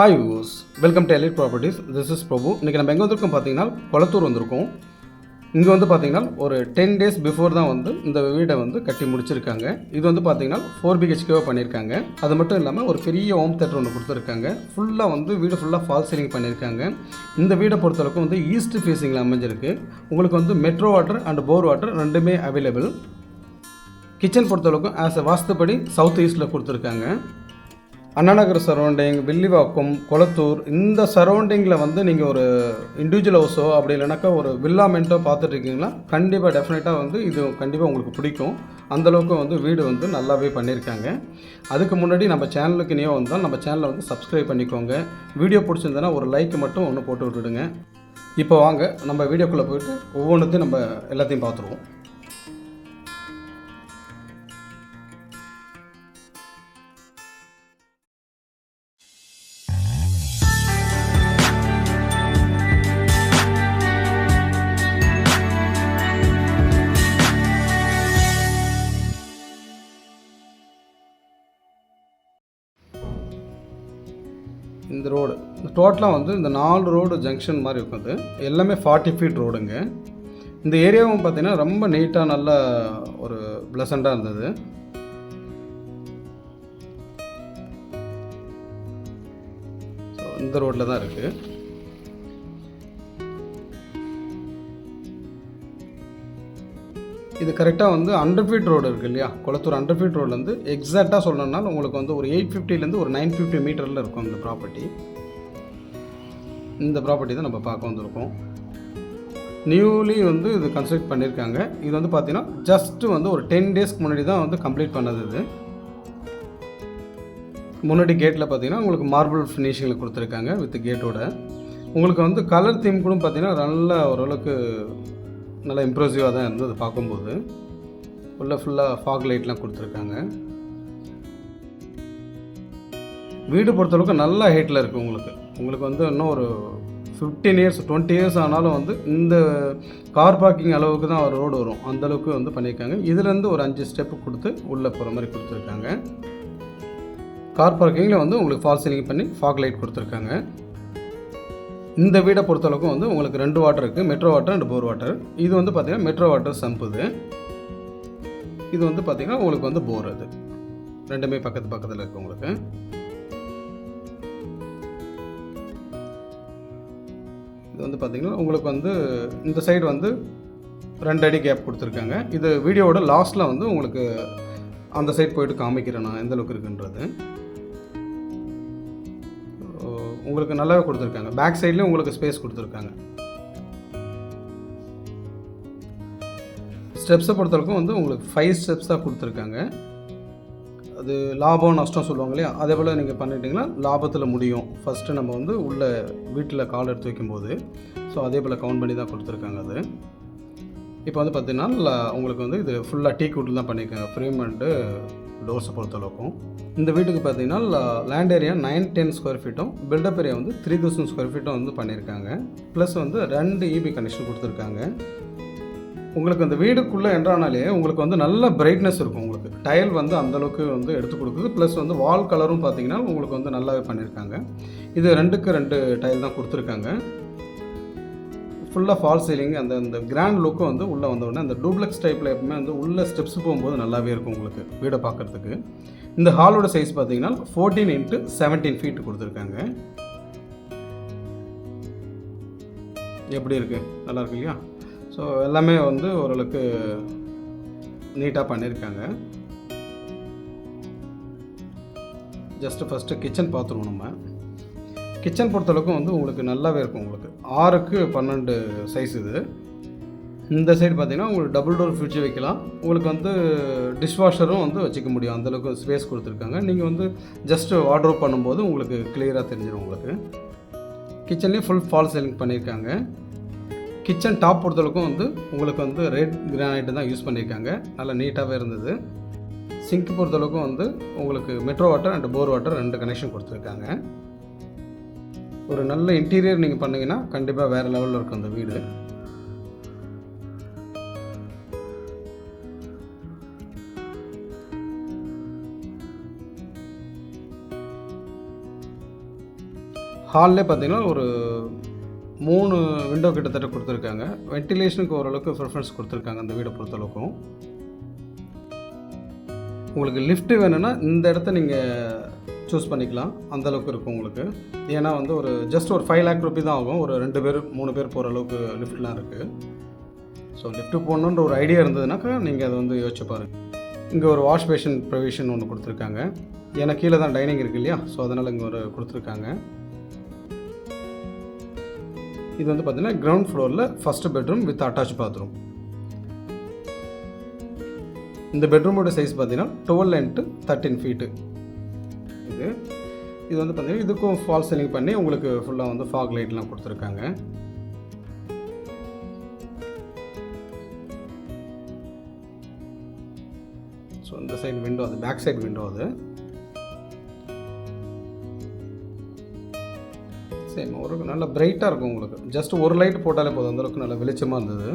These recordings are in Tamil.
Hi use welcome to elite properties this is Prabhu இன்றைக்கி நம்ம எங்கே வந்திருக்கோம் பார்த்தீங்கன்னா கொளத்தூர் வந்திருக்கோம். இங்கே வந்து பார்த்தீங்கன்னா ஒரு டென் டேஸ் பிஃபோர் தான் வந்து இந்த வீடை வந்து கட்டி முடிச்சிருக்காங்க. இது வந்து பார்த்தீங்கன்னா ஃபோர் பிஹெச்கேவாக பண்ணியிருக்காங்க அது மட்டும் இல்லாமல் ஒரு பெரிய ஹோம் தேட்டர் ஒன்று கொடுத்துருக்காங்க. ஃபுல்லாக வந்து வீடு ஃபுல்லாக ஃபால் சீலிங் பண்ணியிருக்காங்க இந்த வீடை பொறுத்தளவுக்கு வந்து ஈஸ்ட் ஃபேஸிங்கில் அமைஞ்சிருக்கு. உங்களுக்கு வந்து metro water and bore water ரெண்டுமே அவைலபிள் கிச்சன் பொறுத்தளவுக்கும் ஆஸ் அ வாஸ்துப்படி சவுத் ஈஸ்ட்டில் கொடுத்துருக்காங்க. அண்ணாநகர் சரௌண்டிங் வில்லிவாக்கம் கொளத்தூர் இந்த சரௌண்டிங்கில் வந்து நீங்கள் ஒரு இண்டிவிஜுவல் ஹவுஸோ அப்படி இல்லைனாக்கா ஒரு வில்லாமெண்ட்டோ பார்த்துட்ருக்கீங்கன்னா கண்டிப்பாக டெஃபினட்டாக வந்து இது கண்டிப்பாக உங்களுக்கு பிடிக்கும். அந்தளவுக்கு வந்து வீடு வந்து நல்லாவே பண்ணியிருக்காங்க. அதுக்கு முன்னாடி நம்ம சேனலுக்கு நியோ வந்தால் நம்ம சேனலை வந்து சப்ஸ்கிரைப் பண்ணிக்கோங்க. வீடியோ பிடிச்சிருந்தேன்னா ஒரு லைக் மட்டும் ஒன்று போட்டு விட்டுடுங்க. இப்போ வாங்க நம்ம வீடியோக்குள்ளே போயிட்டு ஒவ்வொன்றுத்தையும் நம்ம எல்லாத்தையும் பார்த்துருவோம். டோட்டலாக வந்து இந்த நாலு ரோடு ஜங்ஷன் மாதிரி இருக்கும் அது எல்லாமே ஃபார்ட்டி ஃபீட் ரோடுங்க. இந்த ஏரியாவும் பார்த்தீங்கன்னா ரொம்ப நீட்டாக நல்ல ஒரு ப்ளசண்ட்டாக இருந்தது. ஸோ இந்த ரோட்டில் தான் இருக்குது இது கரெக்டாக வந்து அண்டர் ஃபீட் ரோடு இருக்குது இல்லையா? குளத்தூர் அண்டர் ஃபீட் ரோட்லேருந்து எக்ஸாக்டாக சொல்லணும்னா உங்களுக்கு வந்து ஒரு எயிட் ஃபிஃப்டிலேருந்து ஒரு நைன் ஃபிஃப்டி மீட்டரில் இருக்கும் இந்த ப்ராப்பர்ட்டி இந்த ப்ராப்பர்ட்டி தான் நம்ம பார்க்க வந்திருக்கோம். நியூலி வந்து இது கன்ஸ்ட்ரக்ட் பண்ணியிருக்காங்க. இது வந்து பார்த்தீங்கன்னா ஜஸ்ட்டு வந்து ஒரு டென் டேஸ்க்கு முன்னாடி தான் வந்து கம்ப்ளீட் பண்ணது இது. முன்னாடி கேட்டில் பார்த்தீங்கன்னா உங்களுக்கு மார்பிள் ஃபினிஷிங்கில் கொடுத்துருக்காங்க வித் கேட்டோட உங்களுக்கு வந்து கலர் தீம் கூட பார்த்தீங்கன்னா நல்ல ஓரளவுக்கு நல்லா இம்ப்ரெசிவாக தான் இருந்தது பார்க்கும்போது. உள்ளே ஃபுல்லாக ஃபாக் லைட்லாம் கொடுத்துருக்காங்க. வீடு பொறுத்தளவுக்கு நல்ல ஹைட்டில் இருக்குது உங்களுக்கு. உங்களுக்கு வந்து இன்னும் ஒரு ஃபிஃப்டீன் இயர்ஸ் டுவெண்ட்டி இயர்ஸ் ஆனாலும் வந்து இந்த கார் பார்க்கிங் அளவுக்கு தான் ஒரு ரோடு வரும். அந்தளவுக்கு வந்து பண்ணியிருக்காங்க. இதுலேருந்து ஒரு அஞ்சு ஸ்டெப்பு கொடுத்து உள்ளே போகிற மாதிரி கொடுத்துருக்காங்க. கார் பார்க்கிங்கில் வந்து உங்களுக்கு ஃபால் சீலிங் பண்ணி ஃபாக் லைட் கொடுத்துருக்காங்க. இந்த வீடை பொறுத்தளவுக்கும் வந்து உங்களுக்கு ரெண்டு வாட்டர் இருக்குது metro water and bore water இது வந்து பார்த்தீங்கன்னா மெட்ரோ வாட்டர் சம்புது இது. வந்து பார்த்திங்கன்னா உங்களுக்கு வந்து போர் அது. ரெண்டுமே பக்கத்து பக்கத்தில் இருக்குது உங்களுக்கு. இது வந்து பார்த்திங்கன்னா உங்களுக்கு வந்து இந்த சைடு வந்து ரெண்டு அடி கேப் கொடுத்துருக்காங்க. இது வீடியோவோட லாஸ்ட்டில் வந்து உங்களுக்கு அந்த சைட் போயிட்டு காமிக்கிறேன் நான் எந்த அளவுக்கு இருக்குன்றது. உங்களுக்கு நல்லாவே கொடுத்துருக்காங்க. பேக் சைட்லேயும் உங்களுக்கு ஸ்பேஸ் கொடுத்துருக்காங்க. ஸ்டெப்ஸை பொறுத்தவரைக்கும் வந்து உங்களுக்கு ஃபைவ் ஸ்டெப்ஸ் தான் கொடுத்துருக்காங்க. அது லாபம் நஷ்டம் சொல்லுவாங்க இல்லையா? அதே போல் நீங்கள் பண்ணிட்டீங்கன்னா லாபத்தில் முடியும். ஃபஸ்ட்டு நம்ம வந்து உள்ள வீட்டில் கால் எடுத்து வைக்கும்போது ஸோ அதே போல் கவுண்ட் பண்ணி தான் கொடுத்துருக்காங்க அது. இப்போ வந்து பார்த்தீங்கன்னா உங்களுக்கு வந்து இது ஃபுல்லாக டீ கூட்டில் தான் பண்ணியிருக்காங்க. ஃப்ரேம் அண்டு டோர்ஸை பொறுத்தளவுக்கும் இந்த வீட்டுக்கு பார்த்தீங்கன்னா land area nine ten square ஃபீட்டும் build up area வந்து த்ரீ தௌசண்ட் ஸ்கொயர் ஃபீட்டும் வந்து பண்ணியிருக்காங்க. ப்ளஸ் வந்து ரெண்டு இபி கனெக்ஷன் கொடுத்துருக்காங்க. உங்களுக்கு அந்த வீடுக்குள்ளே என்றானாலே உங்களுக்கு வந்து நல்ல பிரைட்னஸ் இருக்கும் உங்களுக்கு. டைல் வந்து அந்தளவுக்கு வந்து எடுத்து கொடுக்குது. ப்ளஸ் வந்து வால் கலரும் பார்த்தீங்கன்னா உங்களுக்கு வந்து நல்லாவே பண்ணியிருக்காங்க. இது ரெண்டுக்கு ரெண்டு டைல் தான் கொடுத்துருக்காங்க. ஃபுல்லாக ஃபால் சீலிங் அந்த அந்த கிராண்ட் லுக்கும் வந்து உள்ளே வந்தவுடனே அந்த டூப்ளெக்ஸ் டைப்பில் எப்பவுமே வந்து உள்ளே ஸ்டெப்ஸ் போகும்போது நல்லாவே இருக்கும் உங்களுக்கு வீடை பார்க்குறதுக்கு. இந்த ஹாலோட சைஸ் பார்த்தீங்கன்னா ஃபோர்டீன் இன்ட்டு செவன்டீன் ஃபீட் கொடுத்துருக்காங்க. எப்படி இருக்குது நல்லா இருக்கு இல்லையா? ஸோ எல்லாமே வந்து ஓரளவுக்கு நீட்டாக பண்ணியிருக்காங்க. ஜஸ்ட்டு ஃபஸ்ட்டு கிச்சன் பார்த்துருவோம் நம்ம. கிச்சன் பொறுத்தளவுக்கும் வந்து உங்களுக்கு நல்லாவே இருக்கும் உங்களுக்கு. ஆறுக்கு பன்னெண்டு சைஸ் இது. இந்த சைடு பார்த்தீங்கன்னா உங்களுக்கு டபுள் டோர் ஃப்ரிட்ஜ் வைக்கலாம். உங்களுக்கு வந்து டிஷ்வாஷரும் வந்து வச்சுக்க முடியும். அந்தளவுக்கு ஸ்பேஸ் கொடுத்துருக்காங்க. நீங்கள் வந்து ஜஸ்ட்டு வார்ட்ரோப் பண்ணும்போது உங்களுக்கு கிளியராக தெரிஞ்சிடும் உங்களுக்கு. கிச்சன்லேயும் ஃபுல் ஃபால் சீலிங் பண்ணியிருக்காங்க. கிச்சன் டாப் பொறுத்தளவுக்கும் வந்து உங்களுக்கு வந்து ரெட் கிரானைட்டு தான் யூஸ் பண்ணியிருக்காங்க. நல்லா நீட்டாகவே இருந்தது. சிங்க் பொறுத்தளவுக்கும் வந்து உங்களுக்கு metro water and bore water ரெண்டு கனெக்ஷன் கொடுத்துருக்காங்க. ஒரு நல்ல இன்டீரியர் நீங்கள் பண்ணிங்கன்னா கண்டிப்பாக வேறு லெவலில் இருக்கும் அந்த வீடு. ஹாலில் பார்த்தீங்கன்னா ஒரு மூணு விண்டோ கிட்டத்தட்ட கொடுத்துருக்காங்க. வென்டிலேஷனுக்கு ஓரளவுக்கு ப்ரிஃபரன்ஸ் கொடுத்துருக்காங்க அந்த வீடை பொறுத்தளவுக்கும். உங்களுக்கு லிஃப்ட் வேணும்னா இந்த இடத்த நீங்கள் சூஸ் பண்ணிக்கலாம். அந்த அளவுக்கு இருக்கும் உங்களுக்கு. ஏன்னா வந்து ஒரு ஜஸ்ட் ஒரு ஃபைவ் லேக் ருபி தான் ஆகும். ஒரு ரெண்டு பேர் மூணு பேர் போகிற அளவுக்கு லிஃப்ட்லாம் இருக்குது ஸோ லிஃப்ட்டு போகணுன்ற ஒரு ஐடியா இருந்ததுனாக்கா நீங்கள் அதை வந்து யோசிச்சு பாருங்கள் இங்கே ஒரு வாஷ் பேஷன் ப்ரொவிஷன் ஒன்று கொடுத்துருக்காங்க. ஏன்னா கீழே தான் டைனிங் இருக்கு இல்லையா? ஸோ அதனால் இங்கே ஒரு கொடுத்துருக்காங்க. இது வந்து பார்த்தீங்கன்னா கிரவுண்ட் ஃப்ளோரில் first bedroom with attach bathroom இந்த பெட்ரூமோட சைஸ் பார்த்தீங்கன்னா டுவெல் இன்ட்டு தேர்ட்டின் ஃபீட்டு இது இது வந்து பார்த்தீங்கன்னா இதுக்கும் ஃபால் சீலிங் பண்ணி உங்களுக்கு ஃபுல்லாக வந்து ஃபாக் லைட்லாம் கொடுத்துருக்காங்க. ஸோ இந்த சைடு விண்டோ அது பேக் சைடு விண்டோ அது. சேம் ஒரு நல்ல பிரைட்டாக இருக்கும் உங்களுக்கு. ஜஸ்ட் ஒரு லைட் போட்டாலே போதும். அந்தளவுக்கு நல்ல வெளிச்சமாக இருந்தது.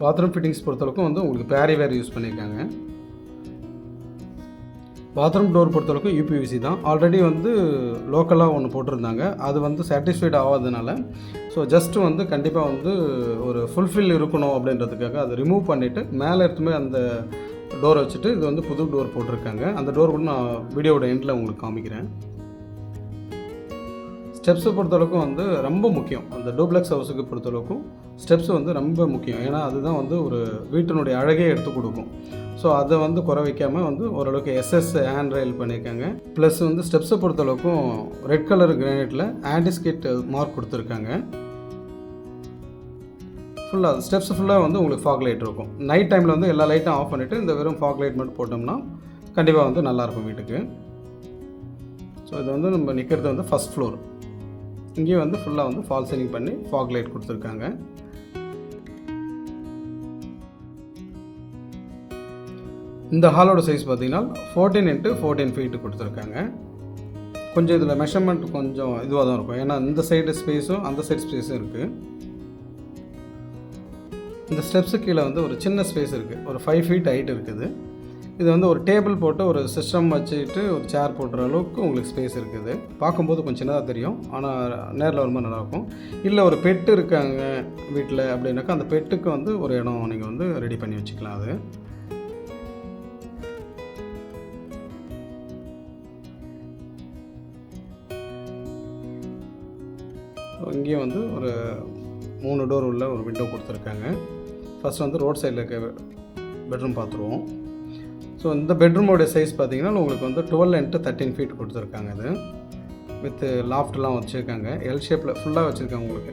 பாத்ரூம் ஃபிட்டிங்ஸ் பொறுத்தளவுக்கும் வந்து உங்களுக்கு பேரி வேர் யூஸ் பண்ணியிருக்காங்க. பாத்ரூம் டோர் பொறுத்தளவுக்கு யூபிவிசி தான். ஆல்ரெடி வந்து லோக்கலாக ஒன்று போட்டிருந்தாங்க. அது வந்து சாட்டிஸ்ஃபைட் ஆகாதனால ஸோ ஜஸ்ட் வந்து கண்டிப்பாக வந்து ஒரு ஃபுல்ஃபில் இருக்கணும் அப்படின்றதுக்காக அதை ரிமூவ் பண்ணிவிட்டு மேலே எடுத்துமே அந்த டோர் வச்சுட்டு இது வந்து புது டோர் போட்டிருக்காங்க. அந்த டோர் கூட நான் வீடியோட எண்டில் உங்களுக்கு காமிக்கிறேன். ஸ்டெப்ஸை பொறுத்தளவுக்கும் வந்து ரொம்ப முக்கியம். அந்த டூப்ளெக்ஸ் ஹவுஸுக்கு பொறுத்தளவுக்கும் ஸ்டெப்ஸ் வந்து ரொம்ப முக்கியம். ஏன்னா அதுதான் வந்து ஒரு வீட்டினுடைய அழகே எடுத்து கொடுக்கும். ஸோ அதை வந்து குறை வைக்காமல் வந்து ஓரளவுக்கு எஸ்எஸ் ஹேண்ட் ரயில் பண்ணியிருக்காங்க. ப்ளஸ் வந்து ஸ்டெப்ஸை பொறுத்தளவுக்கும் ரெட் கலர் கிரானைட்டில் ஆன்டிஸ்கேட் மார்க் கொடுத்துருக்காங்க. ஃபுல்லாக ஸ்டெப்ஸ் ஃபுல்லாக வந்து உங்களுக்கு ஃபாக் லைட் இருக்கும். நைட் டைமில் வந்து எல்லா லைட்டும் ஆஃப் பண்ணிவிட்டு இந்த வெறும் ஃபாக் லைட் மட்டும் போட்டோம்னா கண்டிப்பாக வந்து நல்லாயிருக்கும் வீட்டுக்கு. ஸோ இது வந்து நம்ம நிற்கிறது வந்து ஃபஸ்ட் ஃப்ளோர் இங்கேயும் வந்து ஃபுல்லாக வந்து ஃபால் சீலிங் பண்ணி ஃபாக் லைட் கொடுத்துருக்காங்க. இந்த ஹாலோட சைஸ் பார்த்தீங்கன்னா ஃபோர்டீன் இன்ட்டு ஃபோர்டீன் ஃபீட்டு கொடுத்துருக்காங்க. கொஞ்சம் இதில் மெஷர்மெண்ட் கொஞ்சம் இதுவாக தான் இருக்கும். ஏன்னா இந்த சைடு ஸ்பேஸும் அந்த சைடு ஸ்பேஸும் இருக்குது இந்த ஸ்டெப்ஸு கீழே வந்து ஒரு சின்ன ஸ்பேஸ் இருக்குது ஒரு ஃபைவ் ஃபீட் ஹைட் இருக்குது. இது வந்து ஒரு டேபிள் போட்டு ஒரு சிஸ்டம் வச்சுட்டு ஒரு சேர் போடுற அளவுக்கு உங்களுக்கு ஸ்பேஸ் இருக்குது. பார்க்கும்போது கொஞ்சம் சின்னதாக தெரியும். ஆனால் நேரில் வரும்போது நல்லாயிருக்கும் இல்லை ஒரு பெட்டு இருக்காங்க வீட்டில் அப்படின்னாக்கா அந்த பெட்டுக்கு வந்து ஒரு இடம் நீங்கள் வந்து ரெடி பண்ணி வச்சுக்கலாம் அது. இங்கேயும் வந்து ஒரு மூணு டோர் உள்ள ஒரு விண்டோ கொடுத்துருக்காங்க. ஃபஸ்ட் வந்து ரோட் சைடில் இருக்க பெட்ரூம் பார்த்துருவோம். ஸோ இந்த பெட்ரூமோடைய சைஸ் பார்த்தீங்கன்னா உங்களுக்கு வந்து டுவெல் இன்ட்டு தேர்ட்டின் ஃபீட் கொடுத்துருக்காங்க இது. வித்து லாஃப்ட்லாம் வச்சுருக்காங்க. எல் ஷேப்பில் ஃபுல்லாக வச்சுருக்காங்க உங்களுக்கு.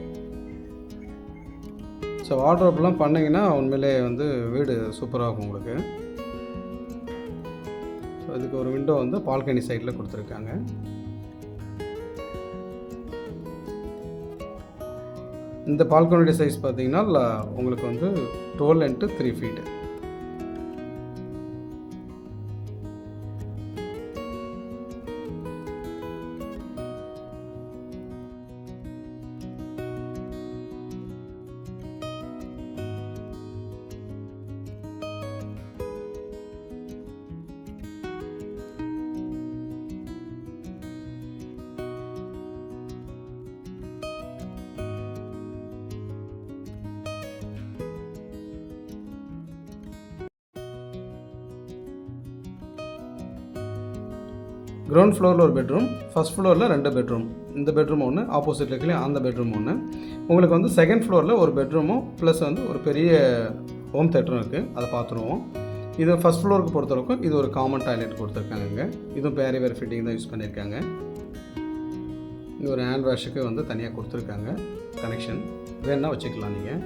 ஸோ வாட்ரோப்லாம் பண்ணிங்கன்னா உண்மையிலே வந்து வீடு சூப்பராக இருக்கும் உங்களுக்கு. ஸோ இதுக்கு ஒரு விண்டோ வந்து பால்கனி சைடில் கொடுத்துருக்காங்க. இந்த பால்கனியோட சைஸ் பார்த்தீங்கன்னா உங்களுக்கு வந்து twelve into three feet ground ஃப்ளோரில் ஒரு பெட்ரூம் ஃபஸ்ட் ஃப்ளோரில் ரெண்டு பெட்ரூம் இந்த பெட்ரூம் ஒன்று ஆப்போசிட்டில் இருக்கலையே அந்த பெட்ரூம் ஒன்று உங்களுக்கு வந்து செகண்ட் ஃப்ளோரில் ஒரு பெட்ரூமும் ப்ளஸ் வந்து ஒரு பெரிய ஹோம் தேட்டரும் இருக்குது அதை பார்த்துருவோம். இது ஃபஸ்ட் ஃப்ளோருக்கு பொறுத்தளவுக்கும் இது ஒரு காமன் டாய்லெட் கொடுத்துருக்காங்க இங்கே. இதுவும் பேரி வேறு ஃபிட்டிங் தான் யூஸ் பண்ணியிருக்காங்க. இது ஒரு ஹேண்ட் வாஷுக்கு வந்து தனியாக கொடுத்துருக்காங்க. கனெக்ஷன் வேணால் வச்சுக்கலாம் நீங்கள்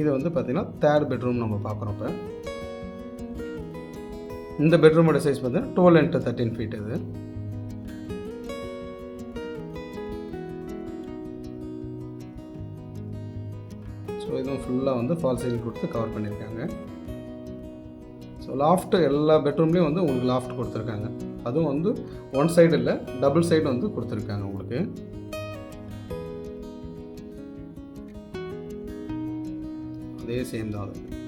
இது வந்து பார்த்திங்கன்னா தேர்ட் பெட்ரூம் நம்ம பார்க்குறோம் இப்போ. இந்த பெட்ரூமோட சைஸ் பார்த்தீங்கன்னா டுவெல் இன்ட்டு தேர்ட்டின் ஃபீட் இது. ஸோ இதுவும் ஃபுல்லாக வந்து ஃபால் சீலிங் கொடுத்து கவர் பண்ணியிருக்காங்க. ஸோ லாஃப்ட் எல்லா பெட்ரூம்லேயும் வந்து உங்களுக்கு லாஃப்ட் கொடுத்துருக்காங்க. அதுவும் வந்து ஒன் சைடு இல்லை டபுள் சைடு வந்து கொடுத்துருக்காங்க உங்களுக்கு. அதே சேம் தான் அது.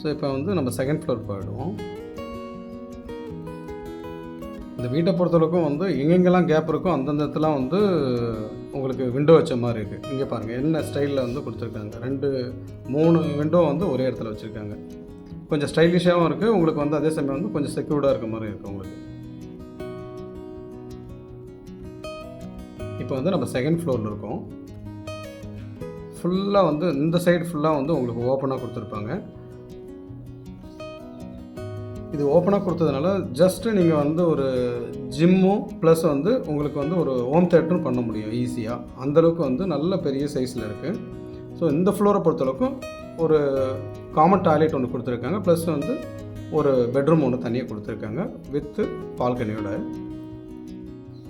ஸோ இப்போ வந்து நம்ம செகண்ட் ஃப்ளோர் போயிடுவோம். இந்த வீட்டை பொறுத்தளவுக்கும் வந்து எங்கெங்கெல்லாம் கேப் இருக்கோ அந்தந்த இடத்துலாம் வந்து உங்களுக்கு விண்டோ வச்ச மாதிரி இருக்குது இங்கே பாருங்கள் என்ன ஸ்டைலில் வந்து கொடுத்துருக்காங்க. ரெண்டு மூணு விண்டோ வந்து ஒரே இடத்துல வச்சுருக்காங்க. கொஞ்சம் ஸ்டைலிஷாகவும் இருக்குது உங்களுக்கு வந்து அதே சமயம் வந்து கொஞ்சம் செக்யூர்டாக இருக்க மாதிரி இருக்குது உங்களுக்கு. இப்போ வந்து நம்ம செகண்ட் ஃப்ளோரில் இருக்கோம். ஃபுல்லாக வந்து இந்த சைடு ஃபுல்லாக வந்து உங்களுக்கு ஓப்பனாக கொடுத்துருப்பாங்க. இது ஓப்பனாக கொடுத்ததுனால ஜஸ்ட்டு நீங்கள் வந்து ஒரு ஜிம்மும் ப்ளஸ் வந்து உங்களுக்கு வந்து ஒரு ஹோம் தேட்டரும் பண்ண முடியும் ஈஸியாக அந்தளவுக்கு வந்து நல்ல பெரிய சைஸில் இருக்குது ஸோ இந்த ஃப்ளோரை பொறுத்தளவுக்கும் ஒரு காமன் டாய்லெட் ஒன்று கொடுத்துருக்காங்க ப்ளஸ் வந்து ஒரு பெட்ரூம் ஒன்று தனியாக கொடுத்துருக்காங்க வித்து பால்கனியோட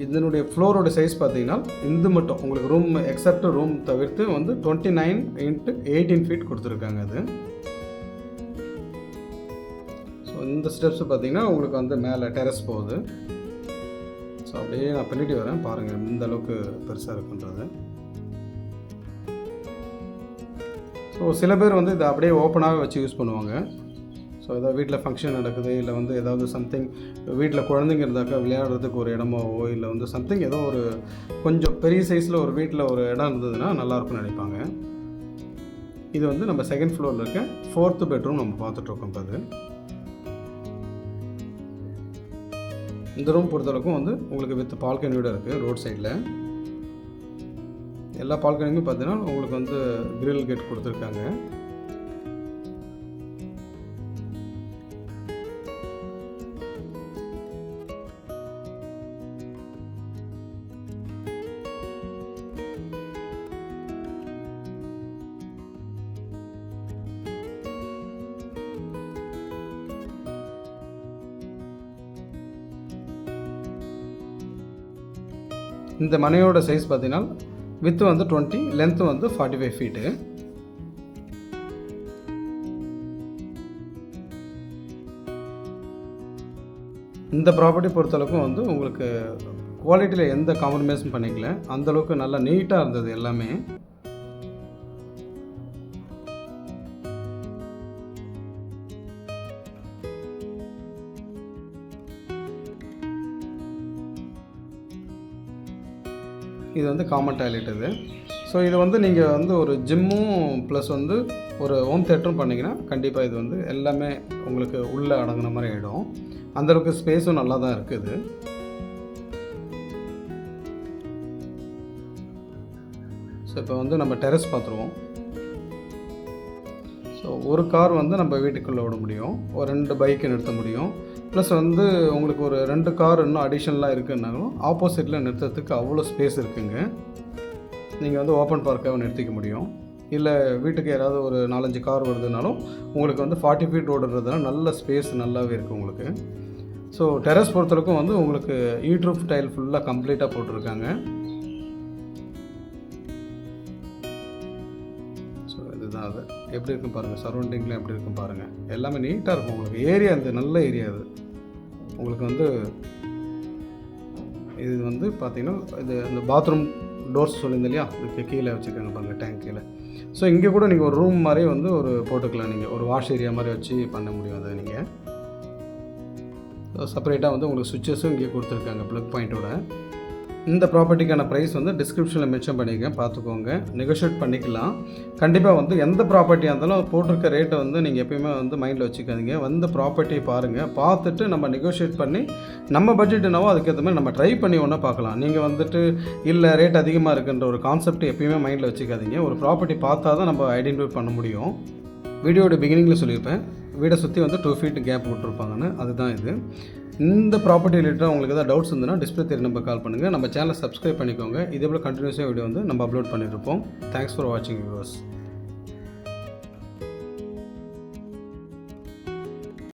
இதனுடைய ஃப்ளோரோட சைஸ் பார்த்தீங்கன்னா இந்த மட்டும். உங்களுக்கு ரூம் எக்ஸப்ட் ரூம் தவிர்த்து வந்து twenty nine into eighteen feet கொடுத்துருக்காங்க அது. இந்த ஸ்டெப்ஸ் பார்த்திங்கன்னா உங்களுக்கு வந்து மேலே டெரஸ் போகுது. ஸோ அப்படியே நான் பண்ணிட்டு வரேன். பாருங்கள் இந்த அளவுக்கு பெருசாக இருக்குன்றது. ஸோ சில பேர் வந்து இதை அப்படியே ஓப்பனாகவே வச்சு யூஸ் பண்ணுவாங்க. ஸோ ஏதாவது வீட்டில் ஃபங்க்ஷன் நடக்குது இல்லை வந்து ஏதாவது சம்திங் வீட்டில் குழந்தைங்க இருந்தாக்கா விளையாடுறதுக்கு ஒரு இடமாவோ இல்லை வந்து சம்திங் ஏதோ ஒரு கொஞ்சம் பெரிய சைஸில் ஒரு வீட்டில் ஒரு இடம் இருந்ததுன்னா நல்லாயிருக்கும்னு நினைப்பாங்க. இது வந்து நம்ம செகண்ட் ஃப்ளோரில் இருக்க ஃபோர்த்து பெட்ரூம் நம்ம பார்த்துட்ருக்கோம் இப்போ அது. இந்த ரூம் பொறுத்தளவுக்கும் வந்து உங்களுக்கு வித் பால்கனியோட இருக்குது ரோட் சைடில் எல்லா பால்கனியுமே பார்த்தீங்கன்னா உங்களுக்கு வந்து கிரில் கேட் கொடுத்துருக்காங்க. இந்த மனையோட சைஸ் பார்த்தீங்கன்னா வித்து வந்து டுவெண்ட்டி லென்த்து வந்து ஃபார்ட்டி ஃபைவ் ஃபீட்டு இந்த ப்ராப்பர்ட்டி பொறுத்தளவுக்கும் வந்து உங்களுக்கு குவாலிட்டியில் எந்த காம்ப்ரமைஸும் பண்ணிக்கல. அந்தளவுக்கு நல்லா நீட்டாக இருந்தது எல்லாமே. இது வந்து காமன் டாய்லெட் இது. ஸோ இது வந்து நீங்கள் வந்து ஒரு ஜிம்மும் ப்ளஸ் வந்து ஒரு ஹோம் தேட்டரும் பண்ணிங்கன்னா கண்டிப்பாக இது வந்து எல்லாமே உங்களுக்கு உள்ளே அடங்குன மாதிரி ஆகிடும் அந்தளவுக்கு ஸ்பேஸும் நல்லா தான் இருக்குது. ஸோ இப்போ வந்து நம்ம டெரஸ் பார்த்துருவோம். ஸோ ஒரு கார் வந்து நம்ம வீட்டுக்குள்ளே விட முடியும். ஒரு ரெண்டு பைக்கு நிறுத்த முடியும். ப்ளஸ் வந்து உங்களுக்கு ஒரு ரெண்டு கார் இன்னும் அடிஷ்னலாக இருக்குன்னாலும் ஆப்போசிட்டில் நிறுத்துறதுக்கு அவ்வளோ ஸ்பேஸ் இருக்குங்க. நீங்கள் வந்து ஓப்பன் பார்க்காக நிறுத்திக்க முடியும். இல்லை வீட்டுக்கு யாராவது ஒரு நாலஞ்சு கார் வருதுனாலும் உங்களுக்கு வந்து ஃபார்ட்டி ஃபீட் ரோடுன்றதுனால நல்ல ஸ்பேஸ் நல்லாவே இருக்குது உங்களுக்கு. ஸோ டெரஸ் பொறுத்தளவுக்கும் வந்து உங்களுக்கு ஈட்ரூஃப் டைல் ஃபுல்லாக கம்ப்ளீட்டாக போட்டிருக்காங்க. ஸோ இதுதான் அது. எப்படி இருக்கும் பாருங்கள் சரௌண்டிங்கில் எப்படி இருக்கும் பாருங்கள் எல்லாமே நீட்டாக இருக்கும் உங்களுக்கு. ஏரியா இந்த நல்ல ஏரியா அது. உங்களுக்கு வந்து இது வந்து பார்த்தீங்கன்னா இது இந்த பாத்ரூம் டோர்ஸ் சொல்லியிருந்தேன் இல்லையா? இதுக்கு கீழே வச்சுருக்காங்க பாருங்கள் டேங்க் கீழே. ஸோ இங்கே கூட நீங்கள் ஒரு ரூம் மாதிரி வந்து ஒரு போட்டுக்கலாம் நீங்கள் ஒரு வாஷ் ஏரியா மாதிரி வச்சு பண்ண முடியும் அதை நீங்கள் செப்பரேட்டாக வந்து உங்களுக்கு சுவிட்சஸும் இங்கே கொடுத்துருக்காங்க ப்ளக் பாயிண்ட்டோட இந்த ப்ராப்பர்ட்டிக்கான ப்ரைஸ் வந்து டிஸ்கிரிப்ஷனில் மென்ஷன் பண்ணியிருக்கேன். பார்த்துக்கோங்க. நெகோஷியேட் பண்ணிக்கலாம். கண்டிப்பாக வந்து எந்த ப்ராப்பர்ட்டியாக இருந்தாலும் போட்டிருக்க ரேட்டை வந்து நீங்கள் எப்பயுமே வந்து மைண்டில் வச்சுக்காதீங்க. வந்து ப்ராப்பர்ட்டியை பாருங்கள் பார்த்துட்டு நம்ம நெகோஷியேட் பண்ணி நம்ம பட்ஜெட் என்னவோ அதுக்கேற்ற மாதிரி நம்ம ட்ரை பண்ணி ஒன்றா பார்க்கலாம். நீங்கள் வந்துட்டு இல்லை ரேட் அதிகமாக இருக்குன்ற ஒரு கான்செப்ட் எப்பயுமே மைண்டில் வச்சுக்காதீங்க. ஒரு ப்ராப்பர்ட்டி பார்த்தா தான் நம்ம ஐடென்டிஃபை பண்ண முடியும். வீடியோட பிகினிங்கில் சொல்லியிருப்பேன். வீடை சுற்றி வந்து டூ ஃபீட் கேப் விட்ருப்பாங்கன்னு அதுதான் இது. இந்த ப்ராப்பர்ட்டி ரிலேட்டடாக உங்களுக்கு ஏதாவது டவுட்ஸ் இருந்ததுன்னா டிஸ்பிளே தெரிய நம்ம கால் பண்ணுங்கள் நம்ம சேனலை சப்ஸ்கிரைப் பண்ணிக்கோங்க. இதே போல் கண்டினியூஸாக வீடியோ வந்து நம்ம அப்லோட் பண்ணியிருப்போம் தேங்க்ஸ் ஃபார் வாட்சிங் வியூவர்ஸ்